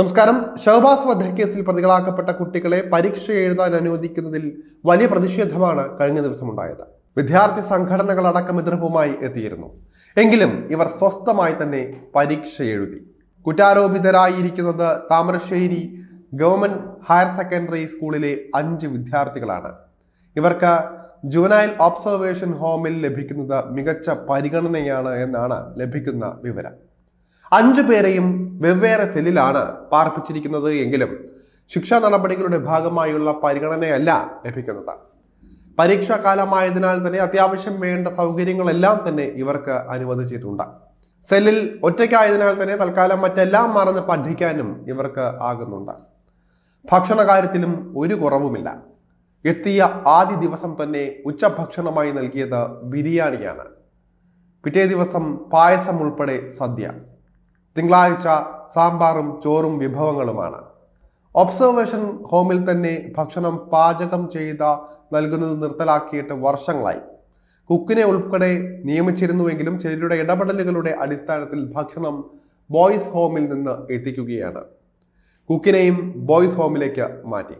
നമസ്കാരം. ഷഹബാസ് വധക്കേസിൽ പ്രതികളാക്കപ്പെട്ട കുട്ടികളെ പരീക്ഷ എഴുതാൻ അനുവദിക്കുന്നതിൽ വലിയ പ്രതിഷേധമാണ് കഴിഞ്ഞ ദിവസം ഉണ്ടായത് വിദ്യാർത്ഥി സംഘടനകളടക്കം എതിർപ്പുമായി എത്തിയിരുന്നു. എങ്കിലും ഇവർ സ്വസ്ഥമായി തന്നെ പരീക്ഷ എഴുതി. കുറ്റാരോപിതരായിരിക്കുന്നത് താമരശ്ശേരി ഗവൺമെന്റ് ഹയർ സെക്കൻഡറി സ്കൂളിലെ അഞ്ച് വിദ്യാർത്ഥികളാണ്. ഇവർക്ക് ജുവനൈൽ ഒബ്സർവേഷൻ ഹോമിൽ ലഭിക്കുന്നത് മികച്ച പരിഗണനയാണ് എന്നാണ് ലഭിക്കുന്ന വിവരം. അഞ്ചു പേരെയും വെവ്വേറെ സെല്ലിലാണ് പാർപ്പിച്ചിരിക്കുന്നത് എങ്കിലും ശിക്ഷാ നടപടികളുടെ ഭാഗമായുള്ള പരിഗണനയല്ല ലഭിക്കുന്നത്. പരീക്ഷാ കാലമായതിനാൽ തന്നെ അത്യാവശ്യം വേണ്ട സൗകര്യങ്ങളെല്ലാം തന്നെ ഇവർക്ക് അനുവദിച്ചിട്ടുണ്ട്. സെല്ലിൽ ഒറ്റയ്ക്കായതിനാൽ തന്നെ തൽക്കാലം മറ്റെല്ലാം മറന്ന് പഠിക്കാനും ഇവർക്ക് ആകുന്നുണ്ട്. ഭക്ഷണ കാര്യത്തിലും ഒരു കുറവുമില്ല. എത്തിയ ആദ്യ ദിവസം തന്നെ ഉച്ചഭക്ഷണമായി നൽകിയത് ബിരിയാണിയാണ്. പിറ്റേ ദിവസം പായസം ഉൾപ്പെടെ സദ്യ. തിങ്കളാഴ്ച സാമ്പാറും ചോറും വിഭവങ്ങളുമാണ്. ഒബ്സർവേഷൻ ഹോമിൽ തന്നെ ഭക്ഷണം പാചകം ചെയ്ത നൽകുന്നത് നിർത്തലാക്കിയിട്ട് വർഷങ്ങളായി. കുക്കിനെ ഉൾപ്പെടെ നിയമിച്ചിരുന്നുവെങ്കിലും ചിലരുടെ ഇടപെടലുകളുടെ അടിസ്ഥാനത്തിൽ ഭക്ഷണം ബോയ്സ് ഹോമിൽ നിന്ന് എത്തിക്കുകയാണ്. കുക്കിനെയും ബോയ്സ് ഹോമിലേക്ക് മാറ്റി.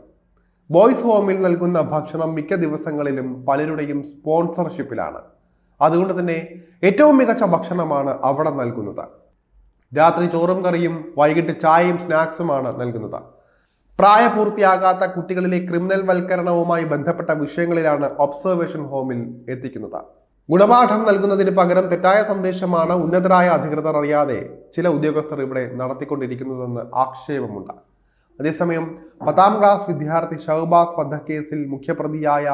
ബോയ്സ് ഹോമിൽ നൽകുന്ന ഭക്ഷണം മിക്ക ദിവസങ്ങളിലും പലരുടെയും സ്പോൺസർഷിപ്പിലാണ് അതുകൊണ്ട് തന്നെ ഏറ്റവും മികച്ച ഭക്ഷണമാണ് അവിടെ നൽകുന്നത്. രാത്രി ചോറും കറിയും വൈകിട്ട് ചായയും സ്നാക്സുമാണ് നൽകുന്നത്. പ്രായപൂർത്തിയാകാത്ത കുട്ടികളിലെ ക്രിമിനൽ വൽക്കരണവുമായി ബന്ധപ്പെട്ട വിഷയങ്ങളിലാണ് ഒബ്സർവേഷൻ ഹോമിൽ എത്തിക്കുന്നത്. ഗുണപാഠം നൽകുന്നതിന് പകരം തെറ്റായ സന്ദേശമാണ് ഉന്നതരായ അധികൃതർ അറിയാതെ ചില ഉദ്യോഗസ്ഥർ ഇവിടെ നടത്തിക്കൊണ്ടിരിക്കുന്നതെന്ന് ആക്ഷേപമുണ്ട്. അതേസമയം പത്താം ക്ലാസ് വിദ്യാർത്ഥി ഷഹബാസ് വധക്കേസിൽ മുഖ്യപ്രതിയായ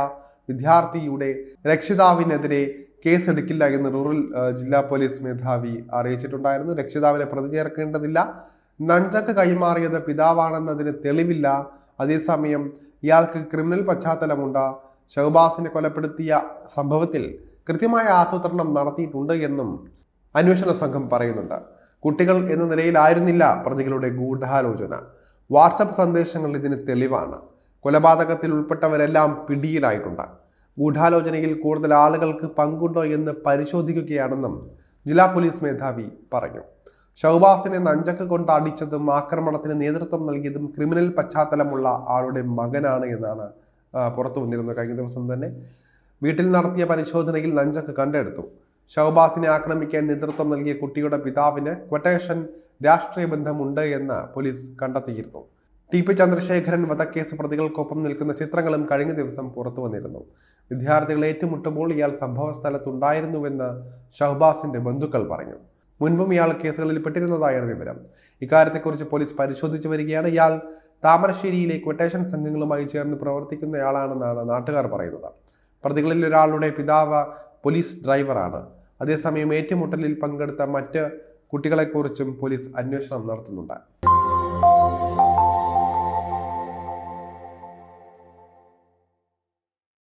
വിദ്യാർത്ഥിയുടെ രക്ഷിതാവിനെതിരെ കേസെടുക്കില്ല എന്ന് റൂറൽ ജില്ലാ പോലീസ് മേധാവി അറിയിച്ചിട്ടുണ്ടായിരുന്നു. രക്ഷിതാവിനെ പ്രതി ചേർക്കേണ്ടതില്ല നഞ്ചക്ക് കൈമാറിയത് പിതാവാണെന്നതിന് തെളിവില്ല. അതേസമയം ഇയാൾക്ക് ക്രിമിനൽ പശ്ചാത്തലമുണ്ട്. ഷഹബാസിനെ കൊലപ്പെടുത്തിയ സംഭവത്തിൽ കൃത്യമായ ആസൂത്രണം നടത്തിയിട്ടുണ്ട് എന്നും അന്വേഷണ സംഘം പറയുന്നുണ്ട്. കുട്ടികൾ എന്ന നിലയിലായിരുന്നില്ല പ്രതികളുടെ ഗൂഢാലോചന. വാട്സപ്പ് സന്ദേശങ്ങൾ ഇതിന് തെളിവാണ്. കൊലപാതകത്തിൽ ഉൾപ്പെട്ടവരെല്ലാം പിടിയിലായിട്ടുണ്ട്. ഗൂഢാലോചനയിൽ കൂടുതൽ ആളുകൾക്ക് പങ്കുണ്ടോ എന്ന് പരിശോധിക്കുകയാണെന്നും ജില്ലാ പോലീസ് മേധാവി പറഞ്ഞു. ഷൗബാസിനെ നഞ്ചക്ക് കൊണ്ട് അടിച്ചതും ആക്രമണത്തിന് നേതൃത്വം നൽകിയതും ക്രിമിനൽ പശ്ചാത്തലമുള്ള ആളുടെ മകനാണ് എന്നാണ് പുറത്തു വന്നിരുന്നത്. കഴിഞ്ഞ ദിവസം തന്നെ വീട്ടിൽ നടത്തിയ പരിശോധനയിൽ നഞ്ചക്ക് കണ്ടെടുത്തു. ഷൗബാസിനെ ആക്രമിക്കാൻ നേതൃത്വം നൽകിയ കുട്ടിയുടെ പിതാവിന് ക്വട്ടേഷൻ രാഷ്ട്രീയ ബന്ധമുണ്ട് എന്ന് പോലീസ് കണ്ടെത്തിയിരുന്നു. ടി പി ചന്ദ്രശേഖരൻ വധക്കേസ് പ്രതികൾക്കൊപ്പം നിൽക്കുന്ന ചിത്രങ്ങളും കഴിഞ്ഞ ദിവസം പുറത്തു വന്നിരുന്നു. വിദ്യാർത്ഥികൾ ഏറ്റുമുട്ടുമ്പോൾ ഇയാൾ സംഭവ സ്ഥലത്തുണ്ടായിരുന്നുവെന്ന് ഷഹബാസിന്റെ ബന്ധുക്കൾ പറഞ്ഞു. മുൻപും ഇയാൾ കേസുകളിൽ പെട്ടിരുന്നതായാണ് വിവരം. ഇക്കാര്യത്തെക്കുറിച്ച് പോലീസ് പരിശോധിച്ചു വരികയാണ്. ഇയാൾ താമരശ്ശേരിയിലെ ക്വട്ടേഷൻ സംഘങ്ങളുമായി ചേർന്ന് പ്രവർത്തിക്കുന്നയാളാണെന്നാണ് നാട്ടുകാർ പറയുന്നത്. പ്രതികളിൽ ഒരാളുടെ പിതാവ് പോലീസ് ഡ്രൈവറാണ്. അതേസമയം ഏറ്റുമുട്ടലിൽ പങ്കെടുത്ത മറ്റ് കുട്ടികളെക്കുറിച്ചും പോലീസ് അന്വേഷണം നടത്തുന്നുണ്ട്.